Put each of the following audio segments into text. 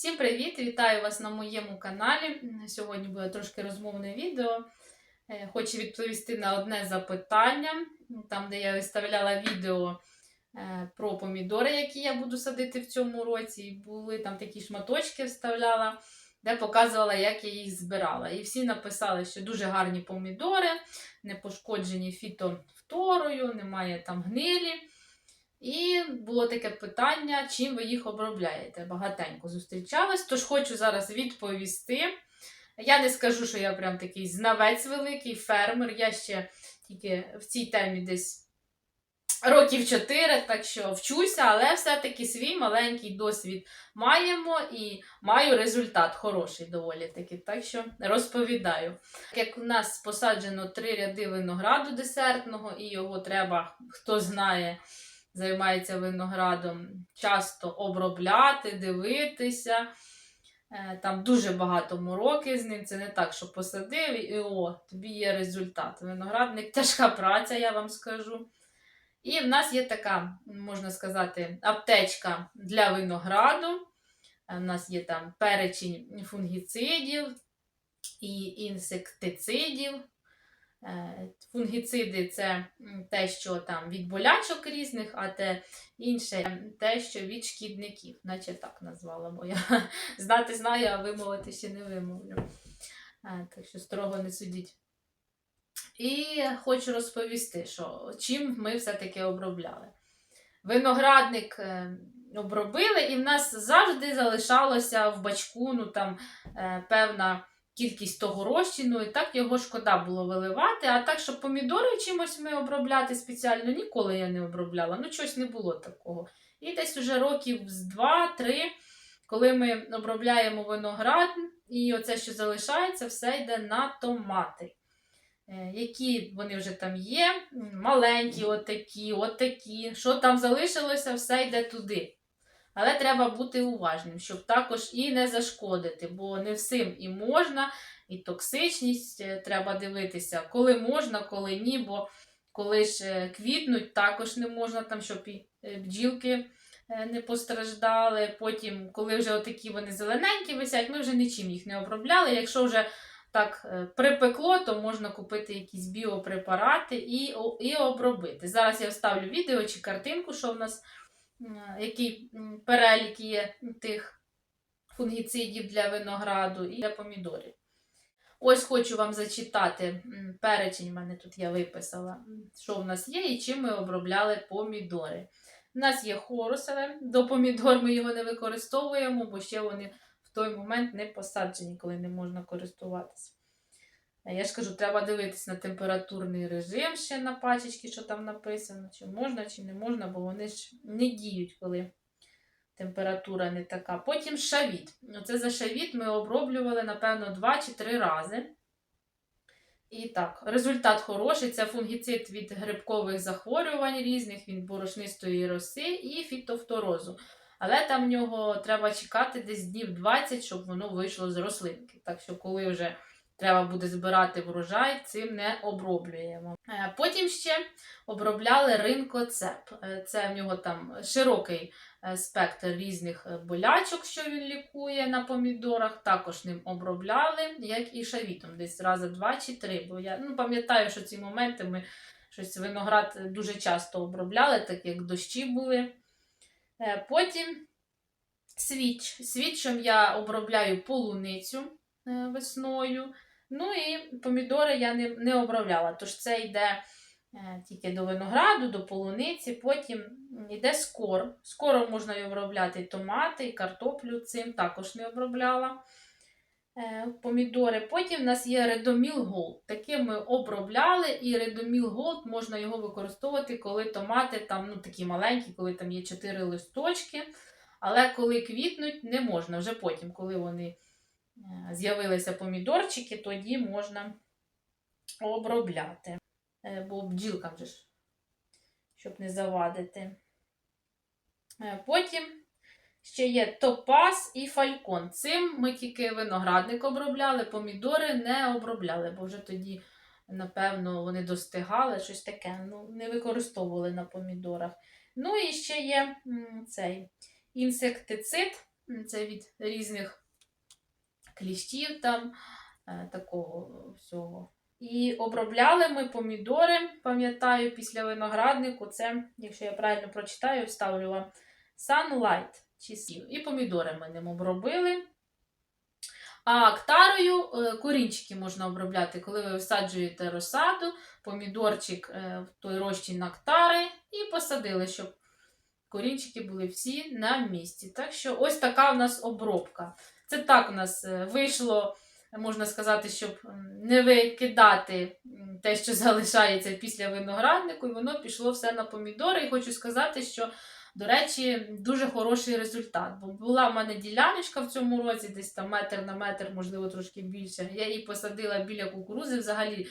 Всім привіт! Вітаю вас на моєму каналі. Сьогодні буде трошки розмовне відео. Е, Хочу відповісти на одне запитання, там, де я виставляла відео е, про помідори, які я буду садити в цьому році. І були там такі шматочки вставляла, де показувала, як я їх збирала. І всі написали, що дуже гарні помідори, не пошкоджені фітофторою, немає там гнилі. І було таке питання, чим ви їх обробляєте. Багатенько зустрічалась, тож хочу зараз відповісти. Я не скажу, що я прям такий знавець великий, фермер. Я ще тільки в цій темі десь років 4, так що вчуся, але все-таки свій маленький досвід маємо і маю результат хороший доволі таки. Так що розповідаю. Як у нас посаджено три ряди винограду десертного, і його треба, хто знає займається виноградом, часто обробляти, дивитися. Е, Там дуже багато мороки з ним. Це не так, що посадив і о, тобі є результат. Виноградник тяжка праця, я вам скажу. І в нас є така, можна сказати, аптечка для винограду. У нас є там перечень фунгіцидів і інсектицидів. Е, Фунгіциди це те, що там від болячок різних, а те інше те, що від шкідників, наче так назвала моя. Знати знаю, а вимовити ще не вимовлю. Е, Так що строго не судіть. І хочу розповісти, що чим ми все-таки обробляли. Виноградник е, обробили, і в нас завжди залишалося в бачку ну, там, е, певна кількість того розчину, і так його шкода було виливати. А так, щоб помідори чимось ми обробляти спеціально, ніколи я не обробляла. Ну, щось не було такого. І десь уже років з 2-3, коли ми обробляємо виноград, і оце, що залишається, все йде на томати. Е, Які вони вже там є, маленькі, отакі, отакі. Що там залишилося, все йде туди. Але треба бути уважним, щоб також і не зашкодити, бо не всім і можна, і токсичність е, треба дивитися, коли можна, коли ні. Бо коли ж е, квітнуть, також не можна, там, щоб і е, бджілки не постраждали. Потім, коли вже отакі вони зелененькі висять, ми вже нічим їх не обробляли. Якщо вже так припекло, то можна купити якісь біопрепарати і, і обробити. Зараз я вставлю відео чи картинку, що в нас який перелік є тих фунгіцидів для винограду і для помідорів. Ось хочу вам зачитати перечень, в мене тут я виписала, що в нас є і чим ми обробляли помідори. У нас є хорусове, до помідор ми його не використовуємо, бо ще вони в той момент не посаджені, коли не можна користуватися. Я ж кажу, треба дивитись на температурний режим ще на пачечки, що там написано, чи можна, чи не можна, бо вони ж не діють, коли температура не така. Потім шавіт. Оце за шавіт ми оброблювали, напевно, 2 чи 3 рази. І так, результат хороший. Це фунгіцид від грибкових захворювань різних, від борошнистої роси і фітофторозу. Але там в нього треба чекати десь днів 20, щоб воно вийшло з рослинки. Так що, коли вже треба буде збирати врожай, цим не оброблюємо. Е, Потім ще обробляли ринкоцеп. Е, Це в нього там широкий е, спектр різних болячок, що він лікує на помідорах. Також ним обробляли, як і шавітом, десь рази два чи три. Бо я ну, пам'ятаю, що ці моменти ми щось виноград дуже часто обробляли, так як дощі були. Потім свіч. Свічем я обробляю полуницю весною. Ну і помідори я не, не обробляла. Тож це йде е, тільки до винограду, до полуниці, потім йде скор. Скоро можна і обробляти томати, і картоплю цим також не обробляла. е, Помідори. Потім в нас є Редоміл Голд. Таким ми обробляли, і Редоміл Голд можна його використовувати, коли томати там ну, такі маленькі, коли там є 4 листочки. Але коли квітнуть, не можна. Вже потім, коли вони з'явилися помідорчики, тоді можна обробляти. Е, Бо бджілкам же ж, щоб не завадити. Е, Потім ще є топаз і фалькон. Цим ми тільки виноградник обробляли, помідори не обробляли, бо вже тоді, напевно, вони достигали, щось таке. Ну, не використовували на помідорах. Ну і ще є цей інсектицид Це від різних кліщів там, е, такого всього. І обробляли ми помідори, пам'ятаю, після винограднику. Це, якщо я правильно прочитаю, вставлю вам Sunlight. І помідори ми ним обробили. А актарою е, корінчики можна обробляти, коли ви висаджуєте розсаду, помідорчик е, в той розчин актари і посадили, щоб корінчики були всі на місці. Так що ось така у нас обробка. Це так у нас е, вийшло, можна сказати, щоб не викидати те, що залишається після винограднику, і воно пішло все на помідори. І хочу сказати, що, до речі, дуже хороший результат. Бо була в мене діляночка в цьому році, десь там метр на метр, можливо, трошки більше. Я її посадила біля кукурузи взагалі.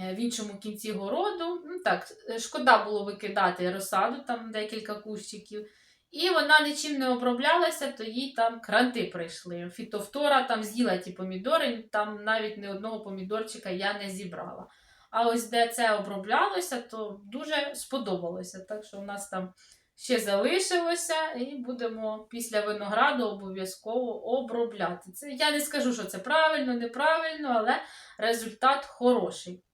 е, В іншому кінці городу. Ну так, е, шкода було викидати розсаду, там декілька кущиків. І вона нічим не оброблялася, то їй там кранти прийшли. Фітофтора там з'їла ті помідори, там навіть ні одного помідорчика я не зібрала. А ось де це оброблялося, то дуже сподобалося. Так що у нас там ще залишилося, і будемо після винограду обов'язково обробляти. Це я не скажу, що це правильно, неправильно, але результат хороший.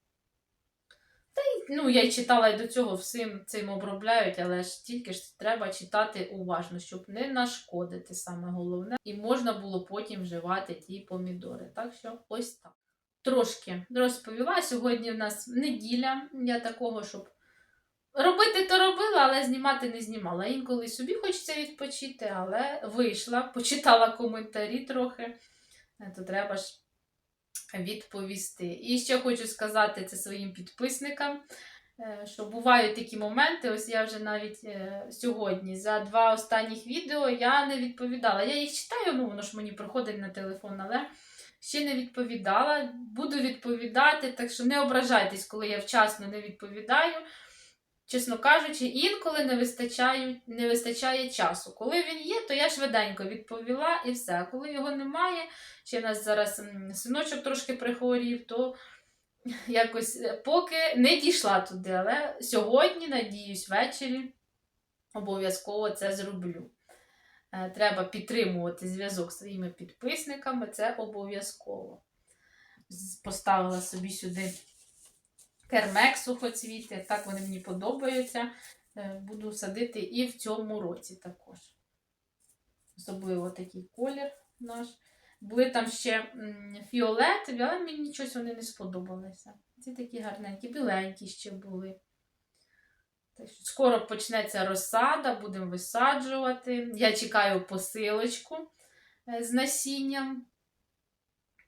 Ну, я й читала і до цього всім цим обробляють, але ж тільки ж треба читати уважно, щоб не нашкодити саме головне. І можна було потім вживати ті помідори. Так що ось так. Трошки розповіла. Сьогодні в нас неділя. Я такого, щоб робити то робила, але знімати не знімала. Інколи собі хочеться відпочити, але вийшла, почитала коментарі трохи, Е, то треба ж відповісти. І ще хочу сказати це своїм підписникам, е, що бувають такі моменти. Ось я вже навіть е, сьогодні за два останніх відео я не відповідала. Я їх читаю, ну воно ж мені проходить на телефон, але ще не відповідала. Буду відповідати, так що не ображайтесь, коли я вчасно не відповідаю. Чесно кажучи, інколи не вистачає, не вистачає часу. Коли він є, то я швиденько відповіла і все. А коли його немає, ще в нас зараз синочок трошки прихворів, то якось е, поки не дійшла туди. Але сьогодні, надіюсь, ввечері обов'язково це зроблю. Е, Треба підтримувати зв'язок з своїми підписниками, це обов'язково. Поставила собі сюди кермек сухоцвіти, так вони мені подобаються. Е, Буду садити і в цьому році також. Особливо такий колір наш. Були там ще м, фіолетові, але мені щось вони не сподобалися. Ці такі гарненькі, біленькі ще були. Скоро почнеться розсада, будемо висаджувати. Я чекаю посилочку е, з насінням.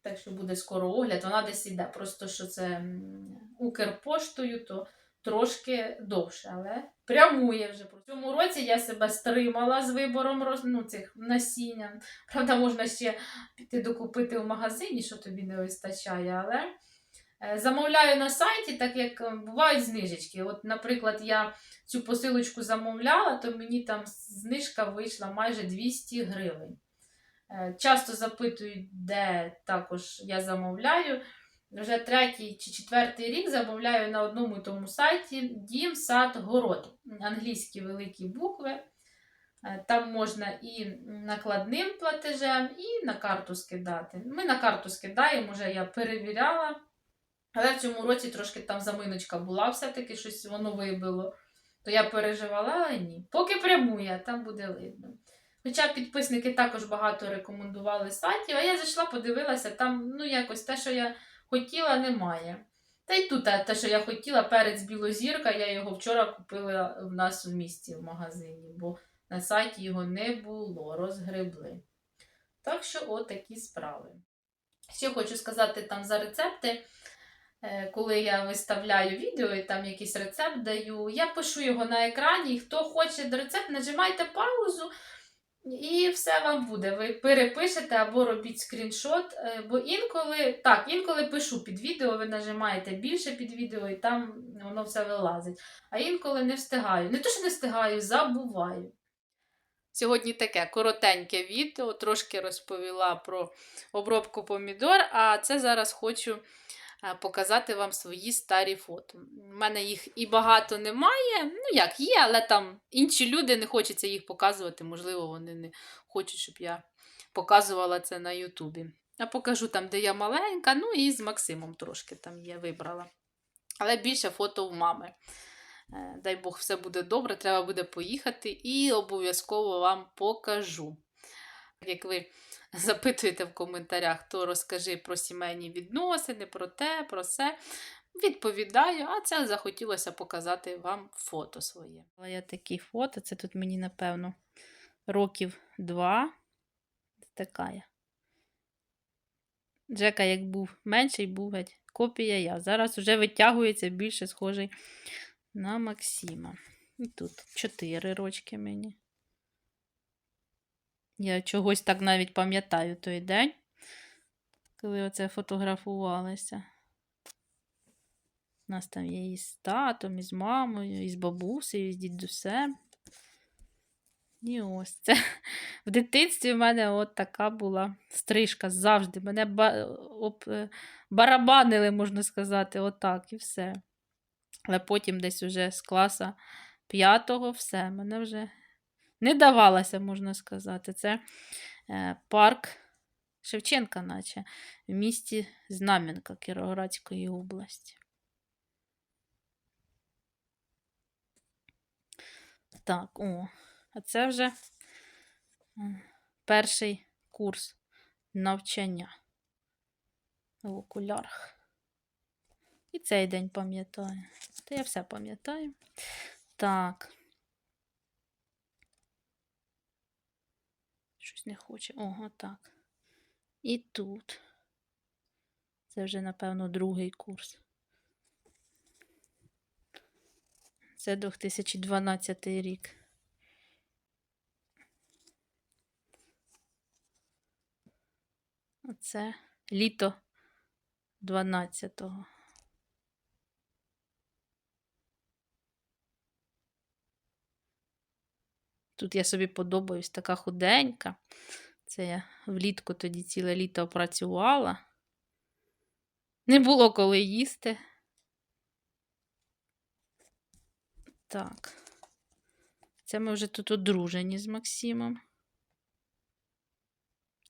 Так що буде скоро огляд, вона десь іде. Просто що це Укрпоштою, то трошки довше, але прямує вже. В цьому році я себе стримала з вибором роз... ну, цих насіння. Правда, можна ще піти докупити в магазині, що тобі не вистачає, але е, замовляю на сайті, так як е, бувають знижечки. От, наприклад, я цю посилочку замовляла, то мені там знижка вийшла майже 200 гривень. Е, Часто запитують, де також я замовляю. Вже третій чи четвертий рік замовляю на одному і тому сайті Дім, сад, город. Англійські великі букви. Е, Там можна і накладним платежем, і на карту скидати. Ми на карту скидаємо, вже я перевіряла. Але в цьому році трошки там заминочка була, все-таки щось воно вибило. То я переживала, але ні. Поки прямує, там буде видно. Хоча підписники також багато рекомендували сайтів, а я зайшла, подивилася, там ну якось те, що я хотіла, немає. Та й тут те, що я хотіла, перець білозірка, я його вчора купила в нас в місті в магазині, бо на сайті його не було, розгребли. Так що, отакі справи. Ще хочу сказати там за рецепти. Е, Коли я виставляю відео і там якийсь рецепт даю, я пишу його на екрані, хто хоче рецепт, нажимайте паузу, і все вам буде. Ви перепишете або робіть скріншот. е, Бо інколи, так, інколи пишу під відео, ви нажимаєте більше під відео, і там воно все вилазить. А інколи не встигаю. Не то, що не встигаю, забуваю. Сьогодні таке коротеньке відео, трошки розповіла про обробку помідор, а це зараз хочу показати вам свої старі фото. У мене їх і багато немає. Ну, як є, але там інші люди не хочеться їх показувати. Можливо, вони не хочуть, щоб я показувала це на Ютубі. Я покажу там, де я маленька, ну і з Максимом трошки там є, вибрала. Але більше фото в мами. Е, Дай Бог, все буде добре, треба буде поїхати і обов'язково вам покажу. Як ви запитуєте в коментарях, то розкажи про сімейні відносини, про те, про все. Відповідаю, а це захотілося показати вам фото своє. Але я такі фото, це тут мені, напевно, років два. Така я. Джека, як був менший, був геть копія я. Зараз вже витягується більше схожий на Максима. І тут 4 рочки мені. Я чогось так навіть пам'ятаю той день, коли оце фотографувалися. У нас там є і з татом, і з мамою, і з бабусею, і з дідусем. І ось це. В дитинстві в мене от така була стрижка завжди. Мене е, барабанили, можна сказати, отак і все. Але потім десь вже з класа п'ятого все, мене вже не давалося, можна сказати. Це е, парк Шевченка, наче в місті Знам'янка Кіровоградської області. Так, о, а це вже перший курс навчання в окулярах. І цей день пам'ятаю. Та я все пам'ятаю. Так. Щось не хоче. Ого, так. І тут. Це вже, напевно, другий курс. Це 2012 рік. Оце літо 12-го. Тут я собі подобаюсь така худенька. Це я влітку тоді ціле літо працювала. Не було коли їсти. Так. Це ми вже тут одружені з Максимом.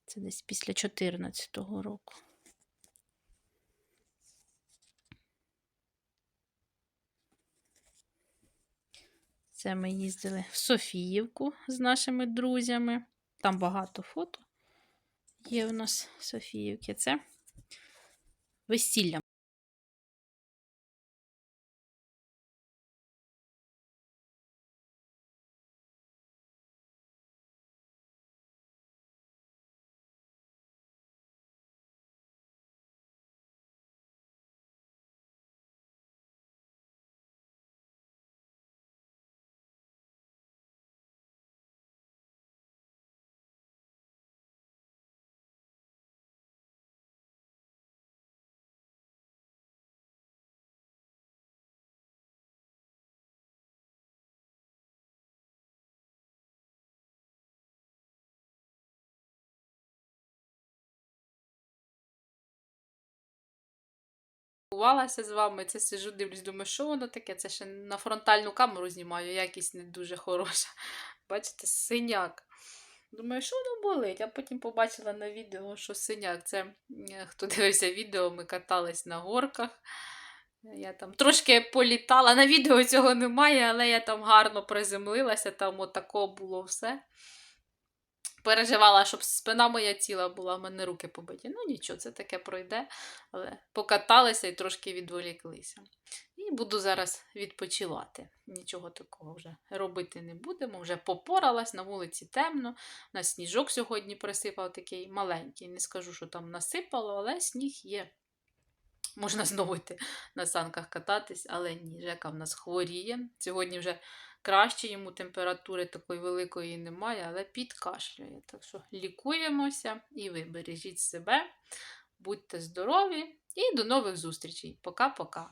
Це десь після 14-го року. Це ми їздили в Софіївку з нашими друзями. Там багато фото є у нас в Софіївці. Це весілля. Спілкувалася з вами, це сижу, дивлюсь, думаю, що воно таке? Це ще на фронтальну камеру знімаю, якість не дуже хороша. Бачите, синяк. Думаю, що воно болить? А потім побачила на відео, що синяк. Це хто дивився відео, ми катались на горках. Я там трошки політала. На відео цього немає, але я там гарно приземлилася, там отако було все. Переживала, щоб спина моя ціла була, в мене руки побиті. Ну нічого, це таке пройде, але покаталися і трошки відволіклися. І буду зараз відпочивати. Нічого такого вже робити не будемо. Вже попоралась, на вулиці темно. У нас сніжок сьогодні присипав такий маленький. Не скажу, що там насипало, але сніг є. Можна знову йти на санках кататись, але ні, Жека в нас хворіє. Сьогодні вже краще йому температури такої великої немає, але підкашлює. Так що лікуємося і ви бережіть себе, будьте здорові і до нових зустрічей. Пока-пока.